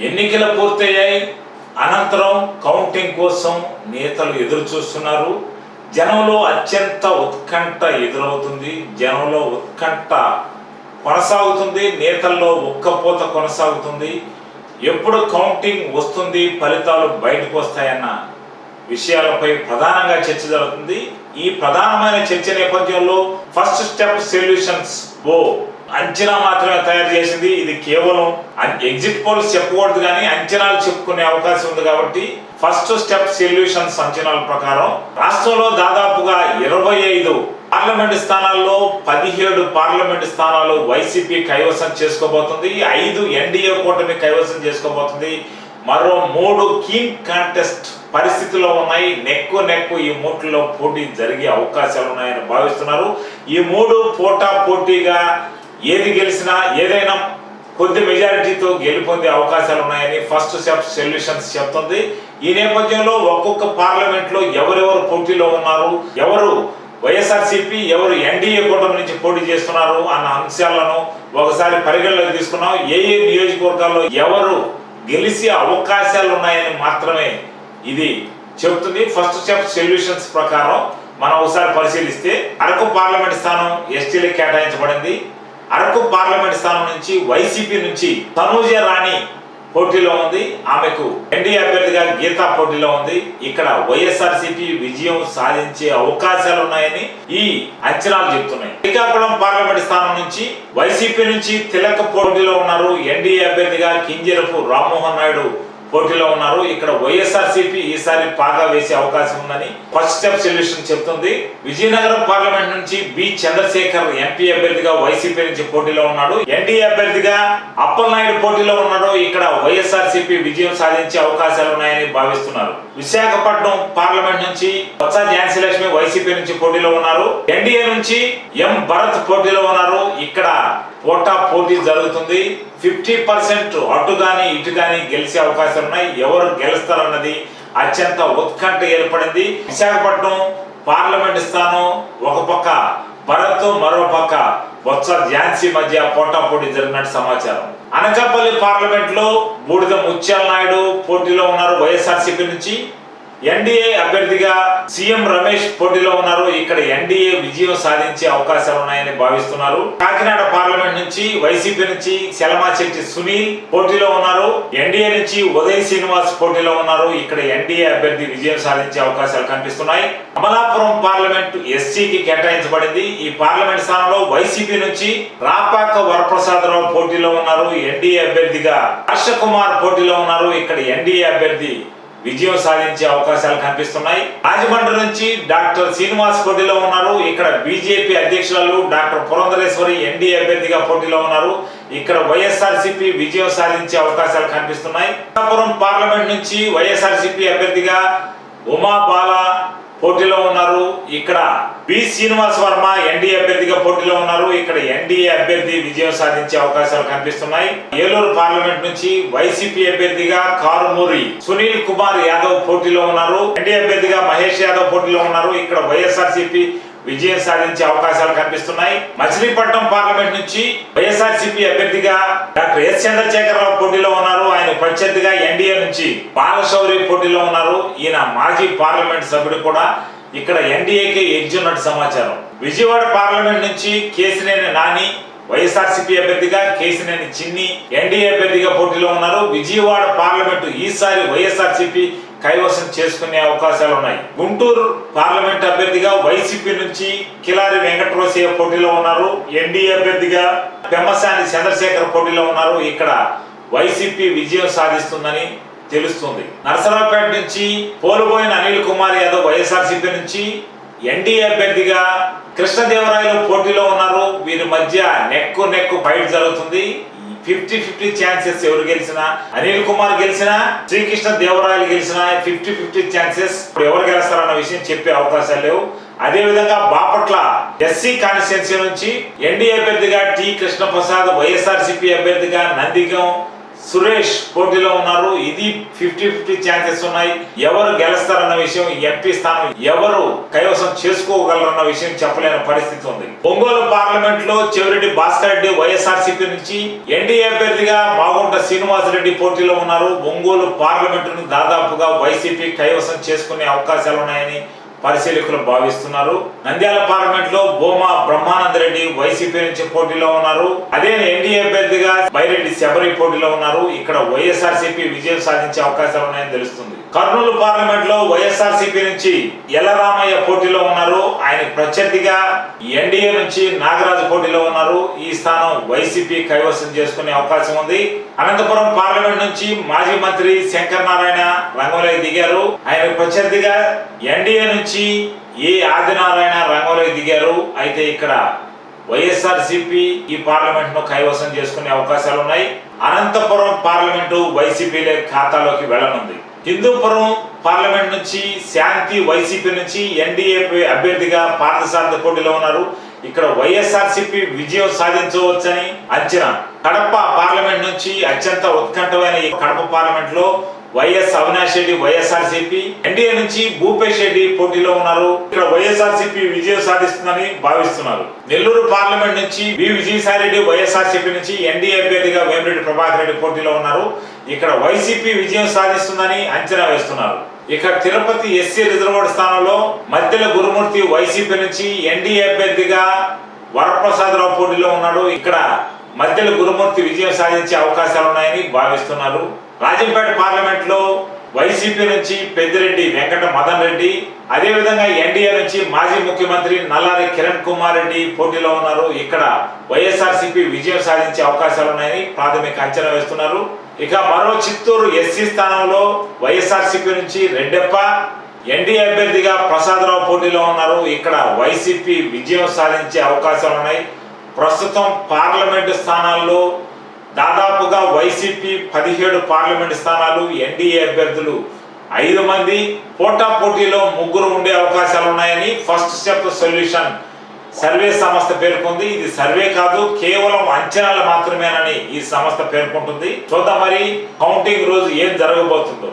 ఎన్నికలు పూర్తయ్యాయి. అనంతరం కౌంటింగ్ కోసం నేతలు ఎదురు చూస్తున్నారు. జనంలో అత్యంత ఉత్కంఠ ఎదురవుతుంది. జనంలో ఉత్కంఠ కొనసాగుతుంది. నేతల్లో ఉక్కపోత కొనసాగుతుంది. ఎప్పుడు కౌంటింగ్ వస్తుంది ఫలితాలు బయటకు వస్తాయన్న విషయాలపై ప్రధానంగా చర్చ జరుగుతుంది. ఈ ప్రధానమైన చర్చ నేపథ్యంలో ఫస్ట్ స్టెప్ సొల్యూషన్స్ ఓ అంచనా మాత్రమే తయారు చేసింది. ఇది కేవలం ఎగ్జిట్ పోల్స్ చెప్పకూడదు కానీ అంచనాలు చెప్పుకునే అవకాశం ఉంది కాబట్టి ఫస్ట్ స్టెప్ సొల్యూషన్స్ అంచనాల ప్రకారం రాష్ట్రంలో దాదాపుగా ఇరవై ఐదు పార్లమెంట్ స్థానాల్లో పదిహేడు పార్లమెంట్ స్థానాలు వైసీపీ కైవసం చేసుకోబోతుంది. ఐదు ఎన్డీఏ కూటమి కైవసం చేసుకోబోతుంది. మరో మూడు కీన్ కాంటెస్ట్ పరిస్థితుల్లో ఉన్నాయి. నెక్కు నెక్కు ఈ మూట్లో పోటీ జరిగే అవకాశాలు ఉన్నాయని భావిస్తున్నారు. ఈ మూడు పోటా పోటీగా ఏది గెలిచినా ఏదైనా కొద్ది మెజారిటీతో గెలుపొందే అవకాశాలు ఉన్నాయని ఫస్ట్ స్టెప్ సొల్యూషన్స్ చెప్తుంది. ఈ నేపథ్యంలో ఒక్కొక్క పార్లమెంట్లో ఎవరెవరు పోటీలో ఉన్నారు ఎవరు వైఎస్ఆర్సీపీ ఎవరు ఎన్డీఏ కూటమి నుంచి పోటీ చేస్తున్నారు అన్న అంశాలను ఒకసారి పరిగణలోకి తీసుకున్నాం. ఏ ఏ నియోజకవర్గాల్లో ఎవరు గెలిచే అవకాశాలు ఉన్నాయని మాత్రమే ఇది చెబుతుంది. ఫస్ట్ స్టెప్ సొల్యూషన్స్ ప్రకారం మనం ఒకసారి పరిశీలిస్తే అరకు పార్లమెంట్ స్థానం ఎస్టీలకు కేటాయించబడింది. అరకు పార్లమెంట్ స్థానం నుంచి వైసీపీ నుంచి తనూజ రాణి పోటీలో ఉంది. ఆమెకు ఎన్డీఏ అభ్యర్థిగా గీతా పోటీలో ఉంది. ఇక్కడ వైఎస్ఆర్సీపీ విజయం సాధించే అవకాశాలు ఉన్నాయని ఈ అంచనాలు చెప్తున్నాయి. శ్రీకాకుళం పార్లమెంట్ స్థానం నుంచి వైసీపీ నుంచి తిలక పోటీలో ఉన్నారు. ఎన్డీఏ అభ్యర్థిగా కింజరపు రామ్మోహన్ నాయుడు పోటీలో ఉన్నారు. ఇక్కడ వైఎస్ఆర్సీపీ ఈసారి పాగా వేసే అవకాశం ఉందని ఫస్ట్ స్టెప్ సొల్యూషన్ చెప్తుంది విజయనగరం పార్లమెంట్ నుంచి బి. చంద్రశేఖర్ ఎంపీ అభ్యర్థిగా వైసీపీ నుంచి పోటీలో ఉన్నాడు. ఎన్డీఏ అభ్యర్థిగా అప్పలనాయుడు పోటీలో ఉన్నాడు. ఇక్కడ వైఎస్ఆర్సీపీ విజయం సాధించే అవకాశాలు ఉన్నాయని భావిస్తున్నారు. విశాఖపట్నం పార్లమెంట్ నుంచి బొత్స ఝాన్సీ లక్ష్మి వైసీపీ నుంచి పోటీలో ఉన్నారు. ఎన్డీఏ నుంచి ఎం. భరత్ పోటీలో ఉన్నారు. ఇక్కడ పోటా పోటీ జరుగుతుంది. ఫిఫ్టీ పర్సెంట్ అటు కానీ ఇటు కానీ గెలిచే అవకాశాలు ఉన్నాయి. ఎవరు గెలుస్తారన్నది అత్యంత ఉత్కంఠ ఏర్పడింది. విశాఖపట్నం పార్లమెంట్ స్థానం ఒక పక్క భరత్ మరో పక్క బొత్స ఝాన్సీ మధ్య పోటా పోటీ జరిగినట్టు సమాచారం. అనకాపల్లి పార్లమెంట్లో బూడిద ముత్యాల నాయుడు పోటీలో ఉన్నారు వైఎస్ఆర్సీపీ నుంచి. ఎన్డీఏ అభ్యర్థిగా సీఎం రమేష్ పోటీలో ఉన్నారు. ఇక్కడ ఎన్డీఏ విజయం సాధించే అవకాశాలు ఉన్నాయని భావిస్తున్నారు. కాకినాడ పార్లమెంట్ నుంచి వైసీపీ నుంచి శెట్టి సునీల్ పోటీలో ఉన్నారు. ఎన్డీఏ నుంచి ఉదయ్ శ్రీనివాస్ పోటీలో ఉన్నారు. ఇక్కడ ఎన్డీఏ అభ్యర్థి విజయం సాధించే అవకాశాలు కనిపిస్తున్నాయి. అమలాపురం పార్లమెంట్ ఎస్సీకి కేటాయించబడింది. ఈ పార్లమెంట్ స్థానంలో వైసీపీ నుంచి రాపాక వరప్రసాదరావు పోటీలో ఉన్నారు. ఎన్డీఏ అభ్యర్థిగా హర్ష కుమార్ పోటీలో ఉన్నారు. ఇక్కడ ఎన్డీఏ అభ్యర్థి విజయం సాధించే అవకాశాలు కనిపిస్తున్నాయి. రాజమండ్రి నుంచి డాక్టర్ శ్రీనివాస్ పోటీలో ఉన్నారు. ఇక్కడ బీజేపీ అధ్యక్షురాలు డాక్టర్ పురంధరేశ్వరి ఎన్డీఏ అభ్యర్థిగా పోటీలో ఉన్నారు. ఇక్కడ వైఎస్ఆర్సీపీ విజయం సాధించే అవకాశాలు కనిపిస్తున్నాయి. పార్లమెంట్ నుంచి వైఎస్ఆర్సీపీ అభ్యర్థిగా ఉమా బాల పోటీలో ఉన్నారు. ఇక్కడ బి శ్రీనివాస్ వర్మ ఎన్డీఏ అభ్యర్థిగా పోటీలో ఉన్నారు. ఇక్కడ ఎన్డీఏ అభ్యర్థి విజయం సాధించే అవకాశాలు కనిపిస్తున్నాయి. ఏలూరు పార్లమెంట్ నుంచి వైసీపీ అభ్యర్థిగా కారుమూరి సునీల్ కుమార్ యాదవ్ పోటీలో ఉన్నారు. ఎన్డీఏ అభ్యర్థిగా మహేష్ యాదవ్ పోటీలో ఉన్నారు. ఇక్కడ వైఎస్ఆర్సీపీ విజయం సాధించే అవకాశాలు కనిపిస్తున్నాయి. మచిలీపట్నం పార్లమెంట్ నుంచి వైఎస్ఆర్సీపీ అభ్యర్థిగా డాక్టర్ ఎస్ చంద్రశేఖరరావు పోటీలో ఉన్నారు. ఆయన ప్రత్యర్థిగా ఎన్డీఏ నుంచి బాలశౌరి పోటీలో ఉన్నారు. ఈయన మాజీ పార్లమెంట్ సభ్యుడు కూడా. ఇక్కడ ఎన్డీఏకి ఎగ్జున్నట్టు సమాచారం. విజయవాడ పార్లమెంట్ నుంచి కేసినేని నాని వైఎస్ఆర్సీపీ అభ్యర్థిగా కేసినేని చిన్ని ఎన్డీఏ అభ్యర్థిగా పోటీలో ఉన్నారు. విజయవాడ పార్లమెంటు ఈసారి వైఎస్ఆర్సీపీ కైవసం చేసుకునే అవకాశాలు ఉన్నాయి గుంటూరు పార్లమెంట్ అభ్యర్థిగా వైసీపీ నుంచి కిలారి వెంకటరోసయ్య పోటీలో ఉన్నారు. ఎన్డీఏ అభ్యర్థిగా పెమ్మసాని చంద్రశేఖర్ పోటీలో ఉన్నారు. ఇక్కడ వైసీపీ విజయం సాధిస్తుందని తెలుస్తుంది. నరసరావుపేట నుంచి పోలుబోయిన అనిల్ కుమార్ యాదవ్ వైఎస్ఆర్సీపీ నుంచి ఎన్డీఏ అభ్యర్థిగా కృష్ణదేవరాయలు పోటీలో ఉన్నారు. వీరి మధ్య నెక్కు నెక్కు ఫైట్ జరుగుతుంది. ఫిఫ్టీ ఫిఫ్టీ ఛాన్సెస్ ఎవరు గెలిచినా? అనిల్ కుమార్ గెలిచినా శ్రీకృష్ణ దేవరాయలు గెలిచినా ఫిఫ్టీ ఫిఫ్టీ ఛాన్సెస్ ఇప్పుడు ఎవరు గెలుస్తారన్న విషయం చెప్పే అవకాశాలు లేవు. అదే విధంగా బాపట్ల ఎస్సీ కాన్స్టిట్యున్సీ నుంచి ఎన్డీఏ అభ్యర్థిగా టి కృష్ణ ప్రసాద్ వైఎస్ఆర్సీపీ అభ్యర్థిగా నందిగం సురేష్ పోటీలో ఉన్నారు. ఇది ఫిఫ్టీ ఫిఫ్టీ ఛాన్సెస్ ఉన్నాయి. ఎవరు గెలుస్తారన్న విషయం ఎంపీ స్థానం. ఎవరు కైవసం చేసుకోగలరన్న విషయం చెప్పలేని పరిస్థితి ఉంది. ఒంగోలు పార్లమెంట్లో చెవిరెడ్డి భాస్కర్ రెడ్డి వైఎస్ఆర్సీపీ నుంచి ఎన్డీఏ అభ్యర్థిగా మాగుంట శ్రీనివాసరెడ్డి పోటీలో ఉన్నారు. ఒంగోలు పార్లమెంటును దాదాపుగా వైసీపీ కైవసం చేసుకునే అవకాశాలు ఉన్నాయని పరిశీలకులు భావిస్తున్నారు. నంద్యాల పార్లమెంట్లో బోమా బ్రహ్మానంద రెడ్డి వైసీపీ నుంచి పోటీలో ఉన్నారు. అదే ఎన్డీఏ అభ్యర్థిగా బైరెడ్డి శబరి పోటీలో ఉన్నారు. ఇక్కడ వైఎస్ఆర్సీపీ విజయం సాధించే అవకాశాలు ఉన్నాయని తెలుస్తుంది. కర్నూలు పార్లమెంట్లో వైఎస్ఆర్సీపీ నుంచి ఎల్లరామయ్య పోటీలో ఉన్నారు. ఆయన ప్రత్యర్థిగా ఎన్డీఏ నుంచి నాగరాజు పోటీలో ఉన్నారు. ఈ స్థానం వైసీపీ కైవసం చేసుకునే అవకాశం ఉంది. అనంతపురం పార్లమెంట్ నుంచి మాజీ మంత్రి శంకర్ నారాయణ రంగంలోకి దిగారు. ఆయన ప్రత్యర్థిగా ఎన్డీఏ నుంచి ఏ ఆదినారాయణ రంగంలోకి దిగారు? అయితే ఇక్కడ వైఎస్ఆర్ సిపి ఈ పార్లమెంట్ను కైవసం చేసుకునే అవకాశాలు ఉన్నాయి. అనంతపురం పార్లమెంటు వైసీపీ ఖాతాలోకి వెళ్ళనుంది. హిందూపురం పార్లమెంట్ నుంచి శాంతి వైసీపీ నుంచి ఎన్డీఏ అభ్యర్థిగా పార్థసారథి పోటీలో ఉన్నారు. ఇక్కడ వైఎస్ఆర్సీపీ విజయం సాధించవచ్చని అంచనా. కడప పార్లమెంట్ నుంచి అత్యంత ఉత్కంఠమైన కడప పార్లమెంట్లో YS Avinash Reddy YSRCP. NDA నుంచి భూపేష్ రెడ్డి పోటీలో ఉన్నారు. ఇక్కడ వైఎస్ఆర్సీపీ విజయం సాధిస్తుందని భావిస్తున్నారు. నెల్లూరు పార్లమెంట్ నుంచి వి విజయసాయి రెడ్డి వైఎస్ఆర్సీపీ నుంచి ఎన్డీఏ అభ్యర్థిగా వేమిరెడ్డి ప్రభాకర్ రెడ్డి పోటీలో ఉన్నారు. ఇక్కడ వైసీపీ విజయం సాధిస్తుందని అంచనా వేస్తున్నారు. ఇక తిరుపతి ఎస్సీ రిజర్వ్డ్ స్థానంలో మధ్యల గురుమూర్తి వైసీపీ నుంచి ఎన్డీఏ అభ్యర్థిగా వరప్రసాదరావు పోటీలో ఉన్నాడు. ఇక్కడ మధ్యల గురుమూర్తి విజయం సాధించే అవకాశాలు ఉన్నాయని భావిస్తున్నారు. రాజంపేట పార్లమెంట్లో వైసీపీ నుంచి పెద్దిరెడ్డి వెంకట మదన్ రెడ్డి అదేవిధంగా ఎన్డీఏ నుంచి మాజీ ముఖ్యమంత్రి నల్లారి కిరణ్ కుమార్ రెడ్డి పోటీలో ఉన్నారు. ఇక్కడ వైఎస్ఆర్సీపీ విజయం సాధించే అవకాశాలు ఉన్నాయని ప్రాథమిక అంచనా వేస్తున్నారు. ఇక మరో చిత్తూరు ఎస్సీ స్థానంలో వైఎస్ఆర్సీపీ నుంచి రెడ్డెప్ప ఎన్డీఏ అభ్యర్థిగా ప్రసాదరావు పోటీలో ఉన్నారు. ఇక్కడ వైసీపీ విజయం సాధించే అవకాశాలు ఉన్నాయి. ప్రస్తుతం పార్లమెంటు స్థానాల్లో దాదాపుగా వైసీపీ పదిహేడు పార్లమెంట్ స్థానాలు ఎన్డీఏ అభ్యర్థులు ఐదు మంది పోటా పోటీలో ముగ్గురు ఉండే అవకాశాలు ఉన్నాయని ఫస్ట్ స్టెప్ సొల్యూషన్ సర్వే సంస్థ పేర్కొంది. ఇది సర్వే కాదు కేవలం అంచనాలు మాత్రమేనని ఈ సంస్థ పేర్కొంటుంది. చూద్దాం మరి కౌంటింగ్ రోజు ఏం జరగబోతుందో.